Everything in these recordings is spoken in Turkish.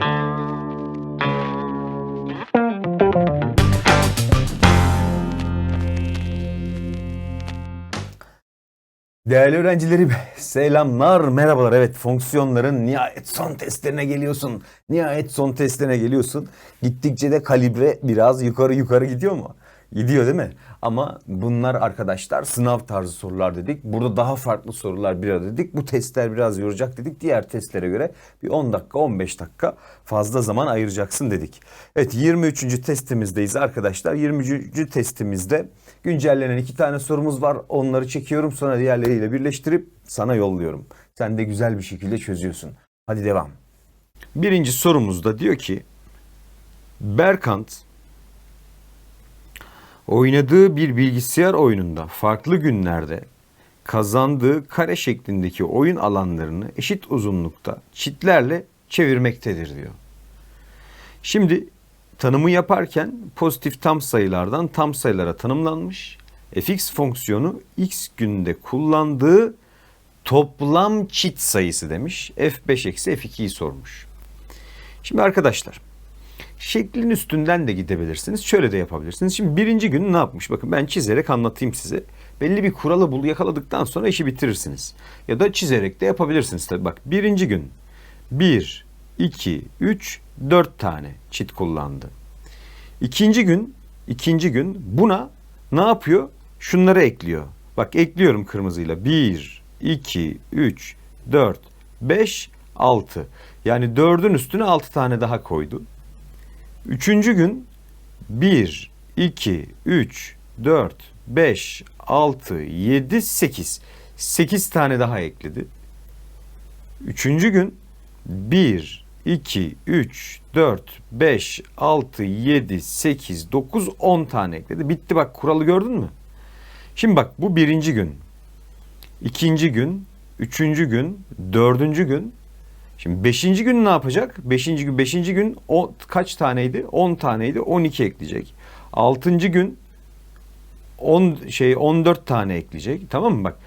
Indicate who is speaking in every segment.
Speaker 1: Değerli öğrencilerim, selamlar, merhabalar. Evet, fonksiyonların nihayet son testlerine geliyorsun. Nihayet son testlerine geliyorsun. Gittikçe de kalibre biraz yukarı yukarı gidiyor mu? Gidiyor değil mi? Ama bunlar arkadaşlar sınav tarzı sorular dedik. Burada daha farklı sorular bir arada dedik. Bu testler biraz yoracak dedik. Diğer testlere göre bir 10 dakika 15 dakika fazla zaman ayıracaksın dedik. Evet 23. testimizdeyiz arkadaşlar. 23. testimizde güncellenen iki tane sorumuz var. Onları çekiyorum sonra diğerleriyle birleştirip sana yolluyorum. Sen de güzel bir şekilde çözüyorsun. Hadi devam. Birinci sorumuzda diyor ki Berkant oynadığı bir bilgisayar oyununda farklı günlerde kazandığı kare şeklindeki oyun alanlarını eşit uzunlukta çitlerle çevirmektedir diyor. Şimdi tanımı yaparken pozitif tam sayılardan tam sayılara tanımlanmış. fx fonksiyonu x günde kullandığı toplam çit sayısı demiş. f5 eksi f2'yi sormuş. Şimdi arkadaşlar şeklin üstünden de gidebilirsiniz. Şöyle de yapabilirsiniz. Şimdi birinci gün ne yapmış? Bakın ben çizerek anlatayım size. Belli bir kuralı bul yakaladıktan sonra işi bitirirsiniz. Ya da çizerek de yapabilirsiniz tabii. Bak birinci gün 1, 2, 3, 4 tane çit kullandı. İkinci gün, ikinci gün buna ne yapıyor? Şunları ekliyor. Bak ekliyorum kırmızıyla. 1, 2, 3, 4, 5, 6. Yani 4'ün üstüne 6 tane daha koydu. Üçüncü gün 1, 2, 3, 4, 5, 6, 7, 8. 8 tane daha ekledi. Üçüncü gün 1, 2, 3, 4, 5, 6, 7, 8, 9, 10 tane ekledi. Bitti bak kuralı gördün mü? Şimdi bak bu birinci gün. ikinci gün, üçüncü gün, dördüncü gün. Şimdi beşinci gün ne yapacak? Beşinci gün, beşinci gün o kaç taneydi? 10 taneydi. 12 ekleyecek. Altıncı gün 10 şey 14 tane ekleyecek. Tamam mı bak?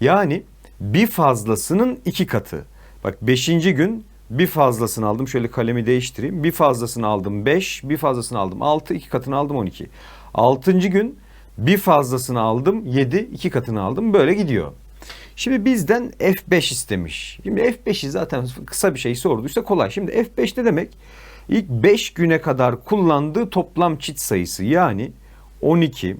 Speaker 1: Yani bir fazlasının iki katı. Bak beşinci gün bir fazlasını aldım. Şöyle kalemi değiştireyim. Bir fazlasını aldım 5, bir fazlasını aldım 6, iki katını aldım 12. Altıncı gün bir fazlasını aldım 7, iki katını aldım. Böyle gidiyor. Şimdi bizden F5 istemiş. Şimdi F5'i zaten kısa bir şey sorduysa kolay. Şimdi F5 ne demek? İlk 5 güne kadar kullandığı toplam çit sayısı yani 12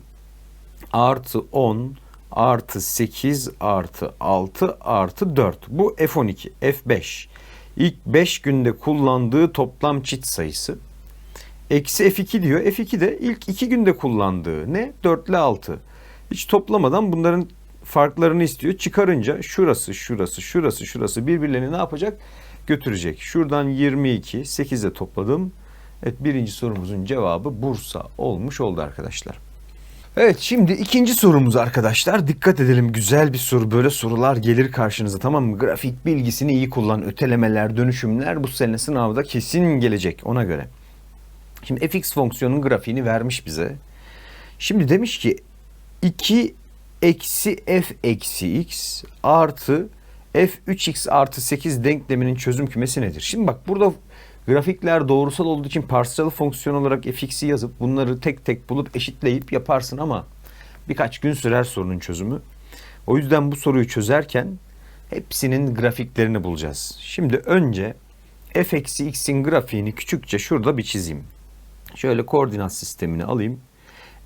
Speaker 1: artı 10 artı 8 artı 6 artı 4. Bu F12, F5. İlk 5 günde kullandığı toplam çit sayısı. Eksi F2 diyor. F2 de ilk 2 günde kullandığı ne? 4 ile 6. Hiç toplamadan bunların farklarını istiyor. Çıkarınca şurası, şurası, şurası, şurası birbirlerini ne yapacak? Götürecek. Şuradan 22, 8'e topladım. Evet birinci sorumuzun cevabı Bursa olmuş oldu arkadaşlar. Evet şimdi ikinci sorumuz arkadaşlar. Dikkat edelim güzel bir soru. Böyle sorular gelir karşınıza tamam mı? Grafik bilgisini iyi kullan. Ötelemeler, dönüşümler bu sene sınavda kesin gelecek ona göre. Şimdi fx fonksiyonun grafiğini vermiş bize. Şimdi demiş ki 2 eksi f eksi x artı f 3x artı 8 denkleminin çözüm kümesi nedir? Şimdi bak burada grafikler doğrusal olduğu için parsiyel fonksiyon olarak fx'i yazıp bunları tek tek bulup eşitleyip yaparsın ama birkaç gün sürer sorunun çözümü. O yüzden bu soruyu çözerken hepsinin grafiklerini bulacağız. Şimdi önce f eksi x'in grafiğini küçükçe şurada bir çizeyim. Şöyle koordinat sistemini alayım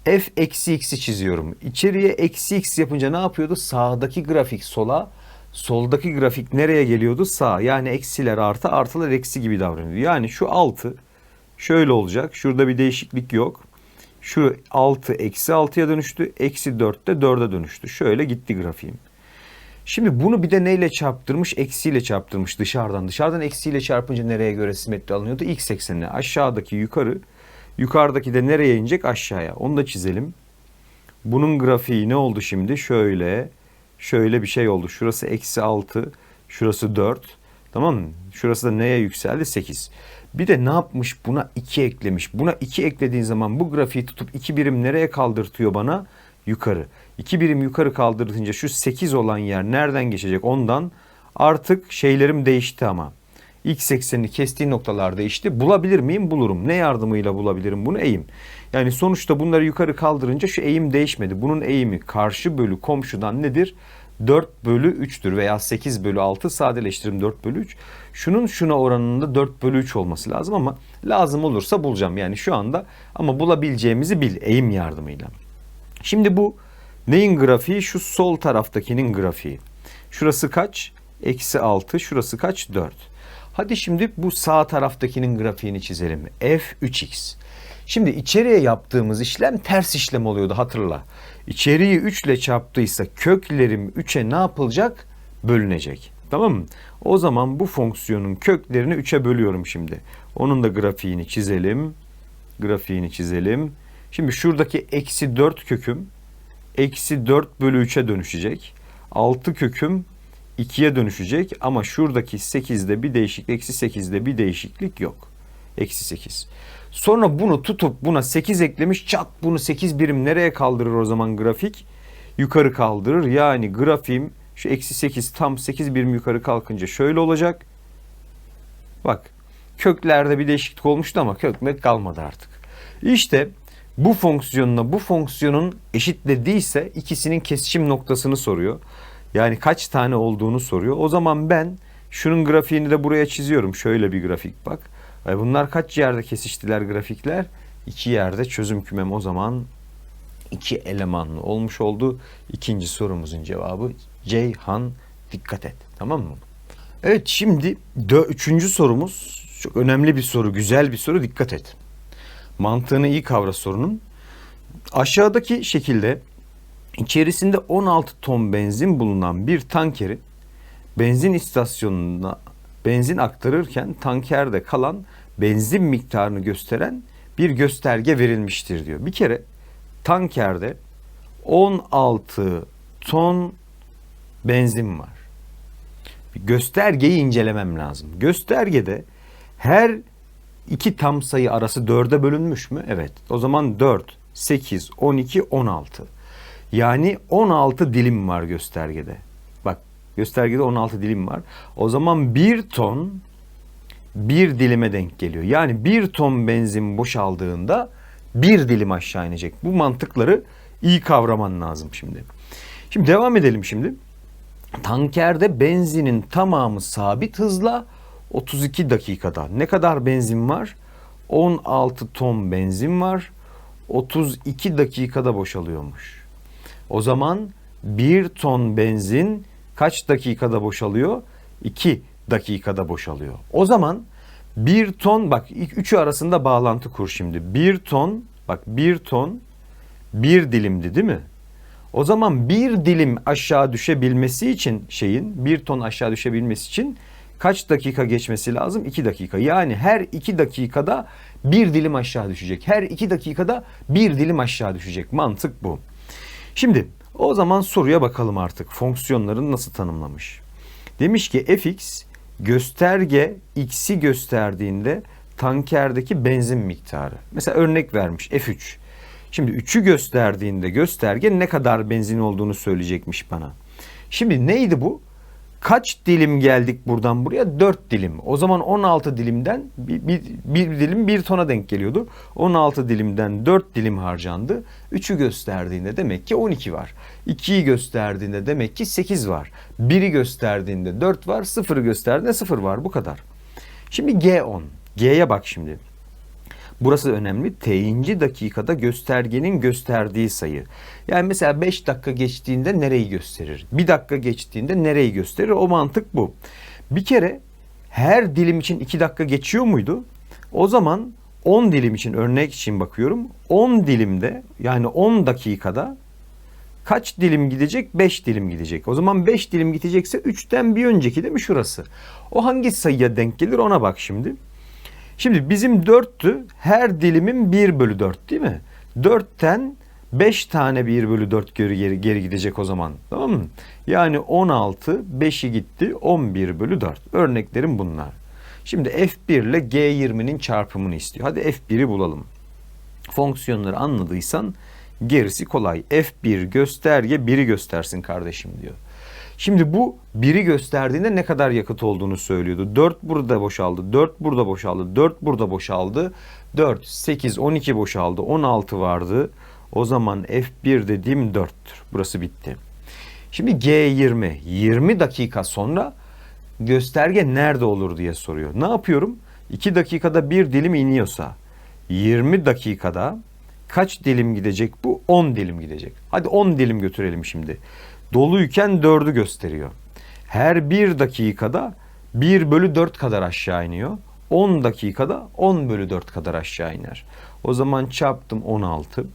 Speaker 1: f eksi x'i çiziyorum. İçeriye eksi x yapınca ne yapıyordu? Sağdaki grafik sola, soldaki grafik nereye geliyordu? Sağ. Yani eksiler artı, artılar eksi gibi davranıyor. Yani şu 6 şöyle olacak. Şurada bir değişiklik yok. Şu 6 eksi 6'ya dönüştü. Eksi 4 de 4'e dönüştü. Şöyle gitti grafiğim. Şimdi bunu bir de neyle çarptırmış? Eksiyle çarptırmış dışarıdan. Dışarıdan eksiyle çarpınca nereye göre simetri alınıyordu? X eksenine. Aşağıdaki yukarı, Yukarıdaki de nereye inecek? Aşağıya. Onu da çizelim. Bunun grafiği ne oldu şimdi? Şöyle, şöyle bir şey oldu. Şurası eksi 6, şurası 4. Tamam mı? Şurası da neye yükseldi? 8. Bir de ne yapmış? Buna 2 eklemiş. Buna 2 eklediğin zaman bu grafiği tutup 2 birim nereye kaldırtıyor bana? Yukarı. 2 birim yukarı kaldırtınca şu 8 olan yer nereden geçecek? Ondan artık şeylerim değişti ama. X eksenini kestiği noktalarda işte bulabilir miyim? Bulurum. Ne yardımıyla bulabilirim bunu? Eğim. Yani sonuçta bunları yukarı kaldırınca şu eğim değişmedi. Bunun eğimi karşı bölü komşudan nedir? 4 bölü 3'tür veya 8 bölü 6 sadeleştirim 4 bölü 3. Şunun şuna oranında 4 bölü 3 olması lazım ama lazım olursa bulacağım. Yani şu anda ama bulabileceğimizi bil eğim yardımıyla. Şimdi bu neyin grafiği? Şu sol taraftakinin grafiği. Şurası kaç? Eksi 6. Şurası kaç? 4. Hadi şimdi bu sağ taraftakinin grafiğini çizelim. F3x. Şimdi içeriye yaptığımız işlem ters işlem oluyordu hatırla. İçeriği 3 ile çarptıysa köklerim 3'e ne yapılacak? Bölünecek. Tamam mı? O zaman bu fonksiyonun köklerini 3'e bölüyorum şimdi. Onun da grafiğini çizelim. Grafiğini çizelim. Şimdi şuradaki eksi 4 köküm eksi 4 bölü 3'e dönüşecek. 6 köküm 2'ye dönüşecek ama şuradaki 8'de bir değişiklik, eksi 8'de bir değişiklik yok. Eksi 8. Sonra bunu tutup buna 8 eklemiş çat bunu 8 birim nereye kaldırır o zaman grafik? Yukarı kaldırır. Yani grafiğim şu eksi 8 tam 8 birim yukarı kalkınca şöyle olacak. Bak köklerde bir değişiklik olmuştu ama kökmek kalmadı artık. İşte bu fonksiyonla bu fonksiyonun eşitlediyse ikisinin kesişim noktasını soruyor. Yani kaç tane olduğunu soruyor. O zaman ben şunun grafiğini de buraya çiziyorum. Şöyle bir grafik bak. Bunlar kaç yerde kesiştiler grafikler? İki yerde çözüm kümem o zaman iki elemanlı olmuş oldu. İkinci sorumuzun cevabı Ceyhan dikkat et. Tamam mı? Evet şimdi dö- üçüncü sorumuz çok önemli bir soru, güzel bir soru dikkat et. Mantığını iyi kavra sorunun. Aşağıdaki şekilde içerisinde 16 ton benzin bulunan bir tankeri benzin istasyonuna benzin aktarırken tankerde kalan benzin miktarını gösteren bir gösterge verilmiştir diyor. Bir kere tankerde 16 ton benzin var. Bir göstergeyi incelemem lazım. Göstergede her iki tam sayı arası dörde bölünmüş mü? Evet. O zaman 4, 8, 12, 16. Yani 16 dilim var göstergede. Bak göstergede 16 dilim var. O zaman 1 ton bir dilime denk geliyor. Yani bir ton benzin boşaldığında bir dilim aşağı inecek. Bu mantıkları iyi kavraman lazım şimdi. Şimdi devam edelim şimdi. Tankerde benzinin tamamı sabit hızla 32 dakikada. Ne kadar benzin var? 16 ton benzin var. 32 dakikada boşalıyormuş. O zaman 1 ton benzin kaç dakikada boşalıyor? 2 dakikada boşalıyor. O zaman 1 ton bak üçü arasında bağlantı kur şimdi. 1 ton bak 1 ton bir dilimdi değil mi? O zaman bir dilim aşağı düşebilmesi için şeyin bir ton aşağı düşebilmesi için kaç dakika geçmesi lazım? 2 dakika. Yani her 2 dakikada bir dilim aşağı düşecek. Her 2 dakikada bir dilim aşağı düşecek. Mantık bu. Şimdi o zaman soruya bakalım artık. Fonksiyonların nasıl tanımlamış? Demiş ki fx gösterge x'i gösterdiğinde tankerdeki benzin miktarı. Mesela örnek vermiş F3. Şimdi 3'ü gösterdiğinde gösterge ne kadar benzin olduğunu söyleyecekmiş bana. Şimdi neydi bu? Kaç dilim geldik buradan buraya? 4 dilim. O zaman 16 dilimden bir, bir, bir dilim 1 tona denk geliyordu. 16 dilimden 4 dilim harcandı. 3'ü gösterdiğinde demek ki 12 var. 2'yi gösterdiğinde demek ki 8 var. 1'i gösterdiğinde 4 var. 0'ı gösterdiğinde 0 var. Bu kadar. Şimdi G10. G'ye bak şimdi. Burası önemli. T'inci dakikada göstergenin gösterdiği sayı. Yani mesela 5 dakika geçtiğinde nereyi gösterir? 1 dakika geçtiğinde nereyi gösterir? O mantık bu. Bir kere her dilim için 2 dakika geçiyor muydu? O zaman 10 dilim için örnek için bakıyorum. 10 dilimde yani 10 dakikada kaç dilim gidecek? 5 dilim gidecek. O zaman 5 dilim gidecekse 3'ten bir önceki değil mi şurası? O hangi sayıya denk gelir ona bak şimdi. Şimdi bizim 4'tü. Her dilimin 1 bölü 4 değil mi? 4'ten 5 tane 1 bölü 4 geri, geri, geri gidecek o zaman. Tamam mı? Yani 16, 5'i gitti 11 bölü 4. Örneklerim bunlar. Şimdi F1 ile G20'nin çarpımını istiyor. Hadi F1'i bulalım. Fonksiyonları anladıysan gerisi kolay. F1 gösterge 1'i göstersin kardeşim diyor. Şimdi bu biri gösterdiğinde ne kadar yakıt olduğunu söylüyordu. 4 burada boşaldı, 4 burada boşaldı, 4 burada boşaldı. 4, 8, 12 boşaldı, 16 vardı. O zaman F1 dediğim 4'tür. Burası bitti. Şimdi G20, 20 dakika sonra gösterge nerede olur diye soruyor. Ne yapıyorum? 2 dakikada bir dilim iniyorsa 20 dakikada kaç dilim gidecek bu? 10 dilim gidecek. Hadi 10 dilim götürelim şimdi. Doluyken 4'ü gösteriyor. Her 1 dakikada 1 bölü 4 kadar aşağı iniyor. 10 dakikada 10 bölü 4 kadar aşağı iner. O zaman çarptım 16.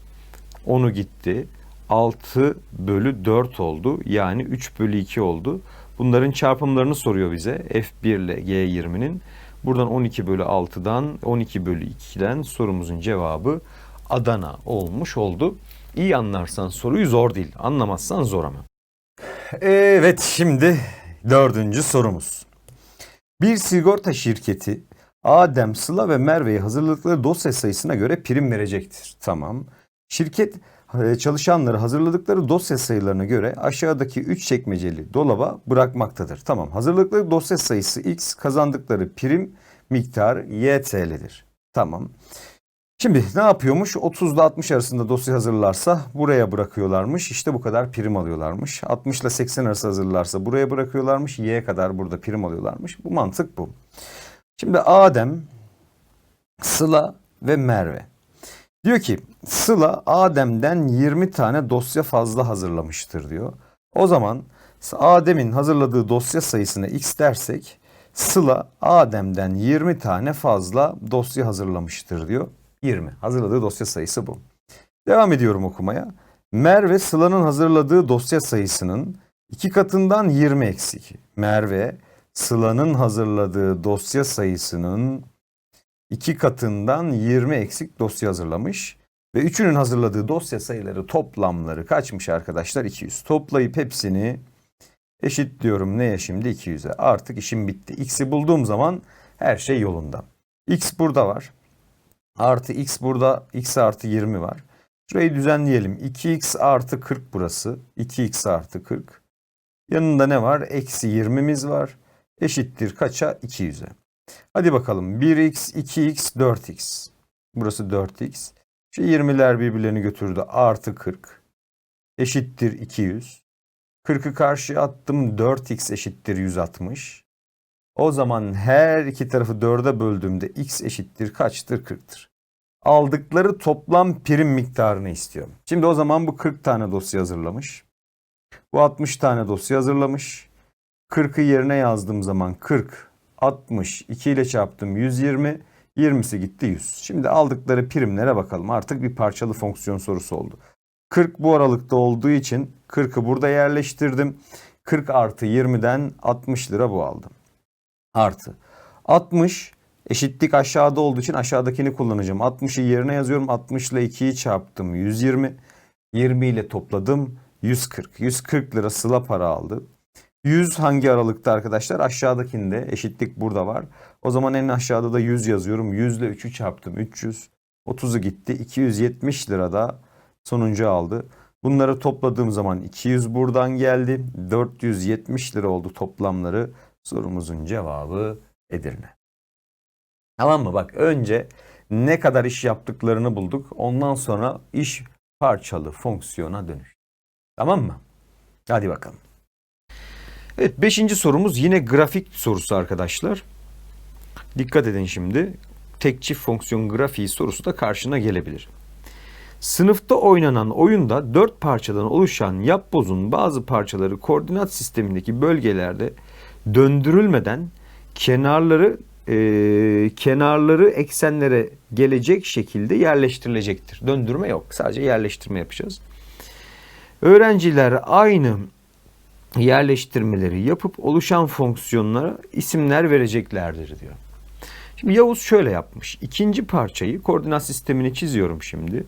Speaker 1: 10'u gitti. 6 bölü 4 oldu. Yani 3 bölü 2 oldu. Bunların çarpımlarını soruyor bize. F1 ile G20'nin. Buradan 12 bölü 6'dan 12 bölü 2'den sorumuzun cevabı Adana olmuş oldu. İyi anlarsan soruyu zor değil. Anlamazsan zor ama. Evet şimdi dördüncü sorumuz. Bir sigorta şirketi Adem, Sıla ve Merve'ye hazırladıkları dosya sayısına göre prim verecektir. Tamam. Şirket e, çalışanları hazırladıkları dosya sayılarına göre aşağıdaki 3 çekmeceli dolaba bırakmaktadır. Tamam. Hazırladıkları dosya sayısı X, kazandıkları prim miktarı Y TL'dir. Tamam. Şimdi ne yapıyormuş? 30 ile 60 arasında dosya hazırlarsa buraya bırakıyorlarmış. İşte bu kadar prim alıyorlarmış. 60 ile 80 arası hazırlarsa buraya bırakıyorlarmış. Y kadar burada prim alıyorlarmış. Bu mantık bu. Şimdi Adem, Sıla ve Merve. Diyor ki Sıla Adem'den 20 tane dosya fazla hazırlamıştır diyor. O zaman Adem'in hazırladığı dosya sayısına x dersek Sıla Adem'den 20 tane fazla dosya hazırlamıştır diyor. 20. Hazırladığı dosya sayısı bu. Devam ediyorum okumaya. Merve Sıla'nın hazırladığı dosya sayısının iki katından 20 eksik. Merve Sıla'nın hazırladığı dosya sayısının iki katından 20 eksik dosya hazırlamış. Ve üçünün hazırladığı dosya sayıları toplamları kaçmış arkadaşlar? 200. Toplayıp hepsini eşitliyorum neye şimdi? 200'e. Artık işim bitti. X'i bulduğum zaman her şey yolunda. X burada var. Artı X burada. X artı 20 var. Şurayı düzenleyelim. 2X artı 40 burası. 2X artı 40. Yanında ne var? Eksi 20'miz var. Eşittir kaça? 200'e. Hadi bakalım. 1x, 2x, 4x. Burası 4x. Şu 20'ler birbirlerini götürdü. Artı 40. Eşittir 200. 40'ı karşıya attım. 4x eşittir 160. O zaman her iki tarafı 4'e böldüğümde x eşittir kaçtır? 40'tır. Aldıkları toplam prim miktarını istiyorum. Şimdi o zaman bu 40 tane dosya hazırlamış. Bu 60 tane dosya hazırlamış. 40'ı yerine yazdığım zaman 40 60, 2 ile çarptım 120, 20'si gitti 100. Şimdi aldıkları primlere bakalım. Artık bir parçalı fonksiyon sorusu oldu. 40 bu aralıkta olduğu için 40'ı burada yerleştirdim. 40 artı 20'den 60 lira bu aldım. Artı 60 eşitlik aşağıda olduğu için aşağıdakini kullanacağım. 60'ı yerine yazıyorum. 60 ile 2'yi çarptım 120. 20 ile topladım 140. 140 lira sıla para aldı. 100 hangi aralıkta arkadaşlar? Aşağıdakinde eşitlik burada var. O zaman en aşağıda da 100 yazıyorum. 100 ile 3'ü çarptım 300. 30'u gitti. 270 lira da sonuncu aldı. Bunları topladığım zaman 200 buradan geldi. 470 lira oldu toplamları. Sorumuzun cevabı Edirne. Tamam mı? Bak önce ne kadar iş yaptıklarını bulduk. Ondan sonra iş parçalı fonksiyona dönüştü. Tamam mı? Hadi bakalım. Evet beşinci sorumuz yine grafik sorusu arkadaşlar. Dikkat edin şimdi. Tek çift fonksiyon grafiği sorusu da karşına gelebilir. Sınıfta oynanan oyunda dört parçadan oluşan yapbozun bazı parçaları koordinat sistemindeki bölgelerde döndürülmeden kenarları e, kenarları eksenlere gelecek şekilde yerleştirilecektir. Döndürme yok. Sadece yerleştirme yapacağız. Öğrenciler aynı yerleştirmeleri yapıp oluşan fonksiyonlara isimler vereceklerdir diyor. Şimdi Yavuz şöyle yapmış. İkinci parçayı koordinat sistemini çiziyorum şimdi.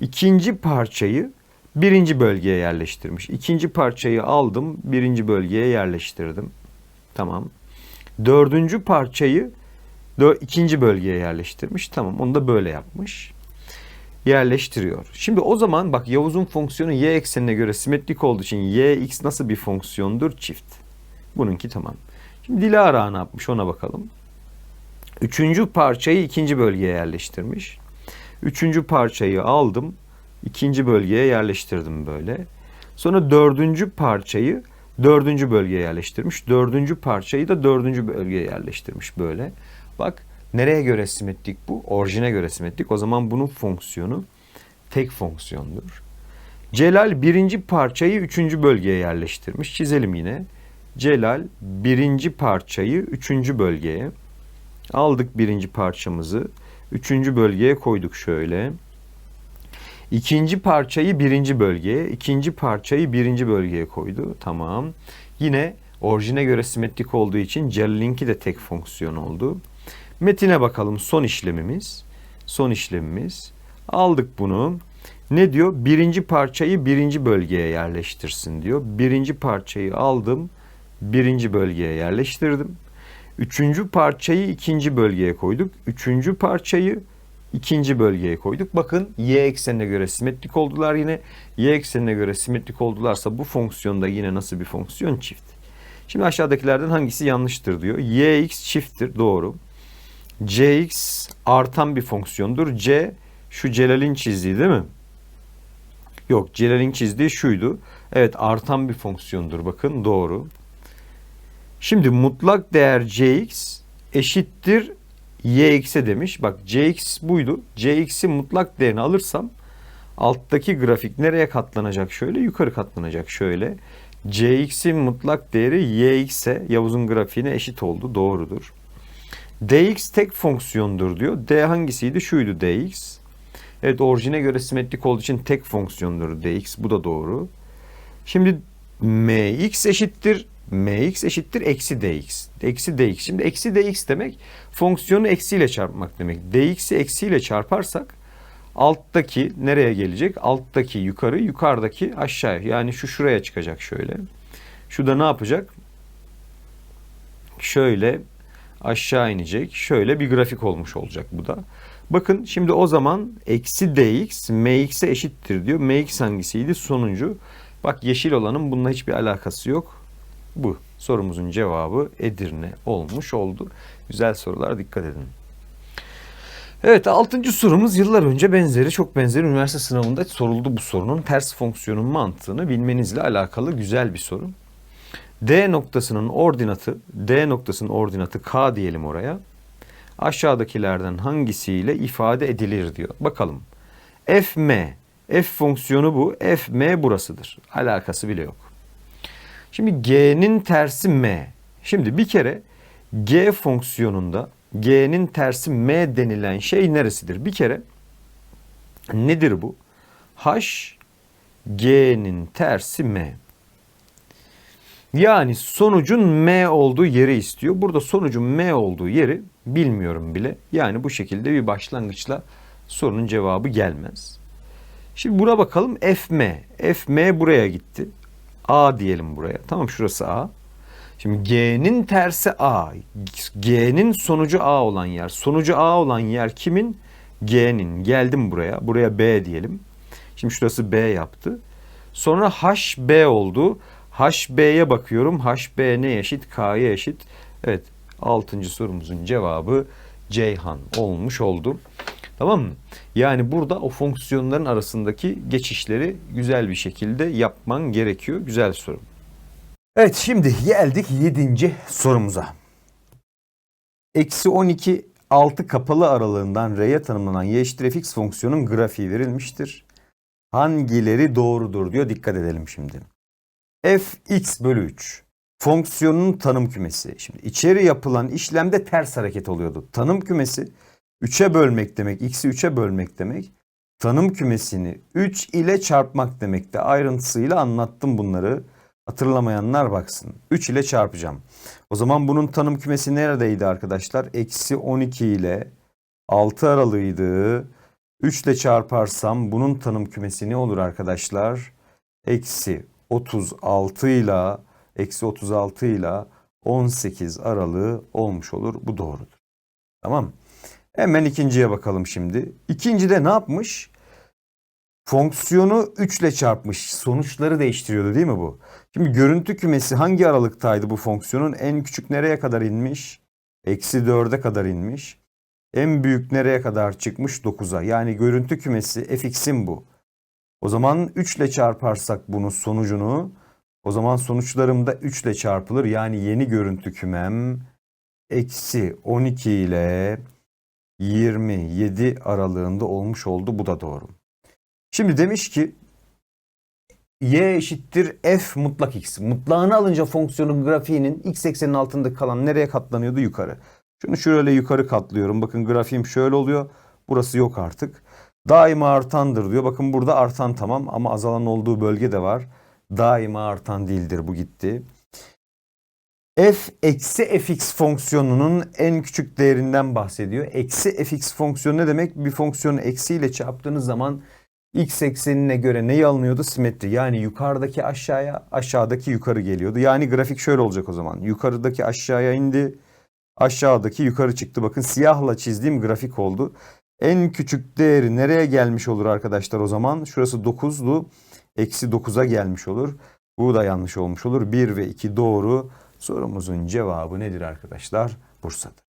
Speaker 1: İkinci parçayı birinci bölgeye yerleştirmiş. İkinci parçayı aldım birinci bölgeye yerleştirdim. Tamam. Dördüncü parçayı dör, ikinci bölgeye yerleştirmiş. Tamam onu da böyle yapmış. yerleştiriyor. Şimdi o zaman bak Yavuz'un fonksiyonu y eksenine göre simetrik olduğu için y x nasıl bir fonksiyondur? Çift. Bununki tamam. Şimdi Dilara ne yapmış ona bakalım. Üçüncü parçayı ikinci bölgeye yerleştirmiş. Üçüncü parçayı aldım. İkinci bölgeye yerleştirdim böyle. Sonra dördüncü parçayı dördüncü bölgeye yerleştirmiş. Dördüncü parçayı da dördüncü bölgeye yerleştirmiş böyle. Bak nereye göre simetrik bu? Orijine göre simetrik. O zaman bunun fonksiyonu tek fonksiyondur. Celal birinci parçayı üçüncü bölgeye yerleştirmiş. Çizelim yine. Celal birinci parçayı üçüncü bölgeye. Aldık birinci parçamızı. Üçüncü bölgeye koyduk şöyle. İkinci parçayı birinci bölgeye, ikinci parçayı birinci bölgeye koydu. Tamam. Yine orijine göre simetrik olduğu için Celal'inki de tek fonksiyon oldu. Metine bakalım son işlemimiz. Son işlemimiz. Aldık bunu. Ne diyor? Birinci parçayı birinci bölgeye yerleştirsin diyor. Birinci parçayı aldım. Birinci bölgeye yerleştirdim. Üçüncü parçayı ikinci bölgeye koyduk. Üçüncü parçayı ikinci bölgeye koyduk. Bakın y eksenine göre simetrik oldular yine. Y eksenine göre simetrik oldularsa bu fonksiyonda yine nasıl bir fonksiyon? Çift. Şimdi aşağıdakilerden hangisi yanlıştır diyor. yx çifttir. Doğru. cx artan bir fonksiyondur. c şu Celal'in çizdiği değil mi? Yok Celal'in çizdiği şuydu. Evet artan bir fonksiyondur bakın doğru. Şimdi mutlak değer cx eşittir yx'e demiş. Bak cx buydu. cx'i mutlak değerini alırsam alttaki grafik nereye katlanacak? Şöyle yukarı katlanacak şöyle. cx'in mutlak değeri yx'e Yavuz'un grafiğine eşit oldu. Doğrudur. dx tek fonksiyondur diyor. d hangisiydi? Şuydu dx. Evet orijine göre simetrik olduğu için tek fonksiyondur dx. Bu da doğru. Şimdi mx eşittir mx eşittir eksi dx. Eksi dx. Şimdi eksi dx demek fonksiyonu eksiyle çarpmak demek. dx'i eksiyle çarparsak alttaki nereye gelecek? Alttaki yukarı, yukarıdaki aşağıya. Yani şu şuraya çıkacak şöyle. Şu da ne yapacak? Şöyle aşağı inecek. Şöyle bir grafik olmuş olacak bu da. Bakın şimdi o zaman eksi dx mx'e eşittir diyor. mx hangisiydi? Sonuncu. Bak yeşil olanın bununla hiçbir alakası yok. Bu sorumuzun cevabı Edirne olmuş oldu. Güzel sorular dikkat edin. Evet altıncı sorumuz yıllar önce benzeri çok benzeri üniversite sınavında soruldu bu sorunun ters fonksiyonun mantığını bilmenizle alakalı güzel bir soru. D noktasının ordinatı D noktasının ordinatı K diyelim oraya. Aşağıdakilerden hangisiyle ifade edilir diyor. Bakalım. Fm F fonksiyonu bu. Fm burasıdır. Alakası bile yok. Şimdi g'nin tersi m. Şimdi bir kere g fonksiyonunda g'nin tersi m denilen şey neresidir? Bir kere nedir bu? h g'nin tersi m. Yani sonucun m olduğu yeri istiyor. Burada sonucun m olduğu yeri bilmiyorum bile. Yani bu şekilde bir başlangıçla sorunun cevabı gelmez. Şimdi buna bakalım fm. fm buraya gitti. A diyelim buraya. Tamam şurası A. Şimdi G'nin tersi A. G'nin sonucu A olan yer. Sonucu A olan yer kimin? G'nin. Geldim buraya. Buraya B diyelim. Şimdi şurası B yaptı. Sonra HB oldu. HB'ye bakıyorum. HB ne eşit? K'ya eşit. Evet. Altıncı sorumuzun cevabı Ceyhan olmuş oldu. Tamam mı? Yani burada o fonksiyonların arasındaki geçişleri güzel bir şekilde yapman gerekiyor. Güzel soru. Evet şimdi geldik 7. sorumuza. Eksi 12 6 kapalı aralığından R'ye tanımlanan y fx fonksiyonun grafiği verilmiştir. Hangileri doğrudur diyor. Dikkat edelim şimdi. f x bölü 3 fonksiyonun tanım kümesi. Şimdi içeri yapılan işlemde ters hareket oluyordu. Tanım kümesi 3'e bölmek demek, x'i 3'e bölmek demek. Tanım kümesini 3 ile çarpmak demekti. Ayrıntısıyla anlattım bunları. Hatırlamayanlar baksın. 3 ile çarpacağım. O zaman bunun tanım kümesi neredeydi arkadaşlar? Eksi 12 ile 6 aralığıydı. 3 ile çarparsam bunun tanım kümesi ne olur arkadaşlar? Eksi 36 ile eksi 36 ile 18 aralığı olmuş olur. Bu doğrudur. Tamam Hemen ikinciye bakalım şimdi. İkincide ne yapmış? Fonksiyonu 3 ile çarpmış. Sonuçları değiştiriyordu değil mi bu? Şimdi görüntü kümesi hangi aralıktaydı bu fonksiyonun? En küçük nereye kadar inmiş? Eksi 4'e kadar inmiş. En büyük nereye kadar çıkmış? 9'a. Yani görüntü kümesi fx'in bu. O zaman 3 ile çarparsak bunun sonucunu o zaman sonuçlarım da 3 ile çarpılır. Yani yeni görüntü kümem eksi 12 ile 27 aralığında olmuş oldu. Bu da doğru. Şimdi demiş ki y eşittir f mutlak x. Mutlağını alınca fonksiyonun grafiğinin x eksenin altında kalan nereye katlanıyordu? Yukarı. Şunu şöyle yukarı katlıyorum. Bakın grafiğim şöyle oluyor. Burası yok artık. Daima artandır diyor. Bakın burada artan tamam ama azalan olduğu bölge de var. Daima artan değildir bu gitti. F eksi fx fonksiyonunun en küçük değerinden bahsediyor. Eksi fx fonksiyonu ne demek? Bir fonksiyonu eksiyle çarptığınız zaman x eksenine göre neyi alınıyordu? Simetri. Yani yukarıdaki aşağıya, aşağıdaki yukarı geliyordu. Yani grafik şöyle olacak o zaman. Yukarıdaki aşağıya indi. Aşağıdaki yukarı çıktı. Bakın siyahla çizdiğim grafik oldu. En küçük değeri nereye gelmiş olur arkadaşlar o zaman? Şurası 9'du. Eksi 9'a gelmiş olur. Bu da yanlış olmuş olur. 1 ve 2 doğru. Sorumuzun cevabı nedir arkadaşlar? Bursa'dır.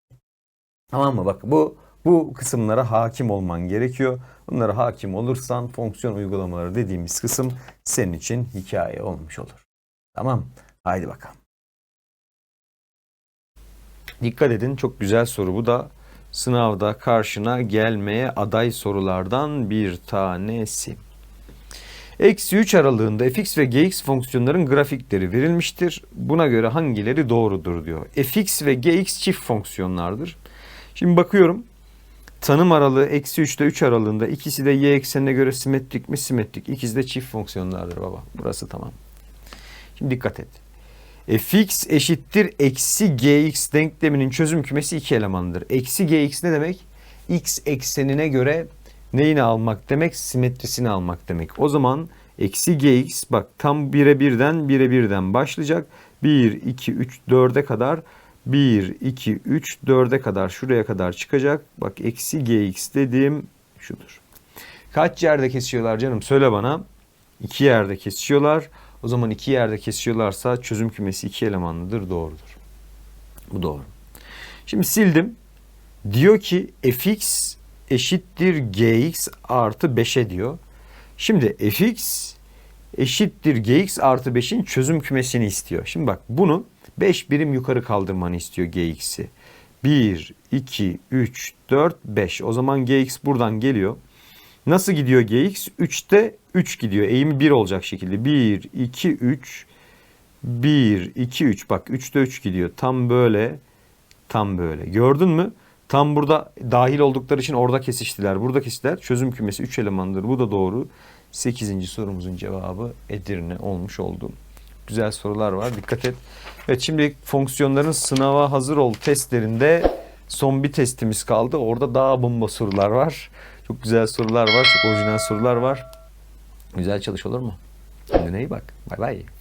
Speaker 1: Tamam mı? Bak bu bu kısımlara hakim olman gerekiyor. Bunlara hakim olursan fonksiyon uygulamaları dediğimiz kısım senin için hikaye olmuş olur. Tamam. Haydi bakalım. Dikkat edin çok güzel soru bu da sınavda karşına gelmeye aday sorulardan bir tanesi. Eksi 3 aralığında fx ve gx fonksiyonların grafikleri verilmiştir. Buna göre hangileri doğrudur diyor. fx ve gx çift fonksiyonlardır. Şimdi bakıyorum. Tanım aralığı eksi 3 ile 3 aralığında ikisi de y eksenine göre simetrik mi? Simetrik. İkisi de çift fonksiyonlardır baba. Burası tamam. Şimdi dikkat et. fx eşittir eksi gx denkleminin çözüm kümesi iki elemandır. Eksi gx ne demek? x eksenine göre neyini almak demek? Simetrisini almak demek. O zaman eksi gx bak tam 1'e 1'den 1'e 1'den başlayacak. 1, 2, 3, 4'e kadar 1, 2, 3, 4'e kadar şuraya kadar çıkacak. Bak eksi gx dediğim şudur. Kaç yerde kesiyorlar canım? Söyle bana. İki yerde kesiyorlar. O zaman iki yerde kesiyorlarsa çözüm kümesi iki elemanlıdır. Doğrudur. Bu doğru. Şimdi sildim. Diyor ki fx eşittir gx artı 5'e diyor. Şimdi fx eşittir gx artı 5'in çözüm kümesini istiyor. Şimdi bak bunu 5 birim yukarı kaldırmanı istiyor gx'i. 1, 2, 3, 4, 5. O zaman gx buradan geliyor. Nasıl gidiyor gx? 3'te 3 gidiyor. Eğimi 1 olacak şekilde. 1, 2, 3, 1, 2, 3. Bak 3'te 3 gidiyor. Tam böyle, tam böyle. Gördün mü? Tam burada dahil oldukları için orada kesiştiler. Burada kesiştiler. Çözüm kümesi 3 elemandır. Bu da doğru. 8. sorumuzun cevabı Edirne olmuş oldu. Güzel sorular var. Dikkat et. Evet şimdi fonksiyonların sınava hazır ol testlerinde son bir testimiz kaldı. Orada daha bomba sorular var. Çok güzel sorular var. Çok orijinal sorular var. Güzel çalış olur mu? Kendine iyi bak. Bay bay.